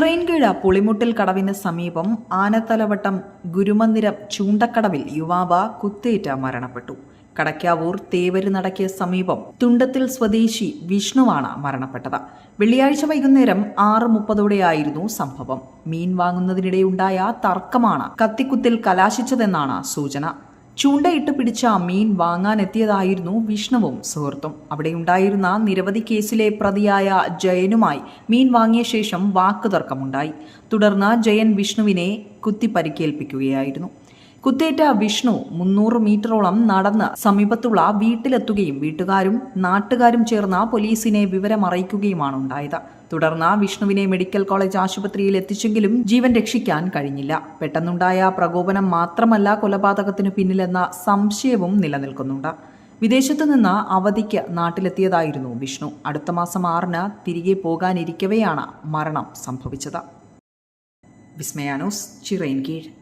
ചിറയൻകീഴ പുളിമുട്ടിൽ കടവിന് സമീപം ആനത്തലവട്ടം ഗുരുമന്ദിരം ചൂണ്ടക്കടവിൽ യുവാവ കുത്തേറ്റ മരണപ്പെട്ടു. കടക്കാവൂർ തേവര് നടക്കിയ സമീപം തുണ്ടത്തിൽ സ്വദേശി വിഷ്ണുവാണ് മരണപ്പെട്ടത്. വെള്ളിയാഴ്ച വൈകുന്നേരം ആറ് മുപ്പതോടെയായിരുന്നു സംഭവം. മീൻ വാങ്ങുന്നതിനിടെയുണ്ടായ തർക്കമാണ് കത്തിക്കുത്തിൽ കലാശിച്ചതെന്നാണ് സൂചന. ചൂണ്ടയിട്ട് പിടിച്ച മീൻ വാങ്ങാനെത്തിയതായിരുന്നു വിഷ്ണുവും സുഹൃത്തും. അവിടെയുണ്ടായിരുന്ന നിരവധി കേസിലെ പ്രതിയായ ജയനുമായി മീൻ വാങ്ങിയ ശേഷം വാക്കുതർക്കമുണ്ടായി. തുടർന്ന് ജയൻ വിഷ്ണുവിനെ കുത്തി പരിക്കേൽപ്പിക്കുകയായിരുന്നു കുത്തേറ്റ വിഷ്ണു മുന്നൂറ് മീറ്ററോളം നടന്ന് സമീപത്തുള്ള വീട്ടിലെത്തുകയും വീട്ടുകാരും നാട്ടുകാരും ചേർന്ന് പോലീസിനെ വിവരമറിയിക്കുകയുമാണ് ഉണ്ടായത് തുടർന്ന് വിഷ്ണുവിനെ മെഡിക്കൽ കോളേജ് ആശുപത്രിയിൽ എത്തിച്ചെങ്കിലും ജീവൻ രക്ഷിക്കാൻ കഴിഞ്ഞില്ല. പെട്ടെന്നുണ്ടായ പ്രകോപനം മാത്രമല്ല കൊലപാതകത്തിനു പിന്നിലെന്ന സംശയവും നിലനിൽക്കുന്നുണ്ട്. വിദേശത്തു നിന്ന് അവധിക്ക് നാട്ടിലെത്തിയതായിരുന്നു വിഷ്ണു. അടുത്ത മാസം ആറിന് തിരികെ പോകാനിരിക്കവെയാണ് മരണം സംഭവിച്ചത്. വിസ്മയാനോസ് ചിറയിൻകീഴ്.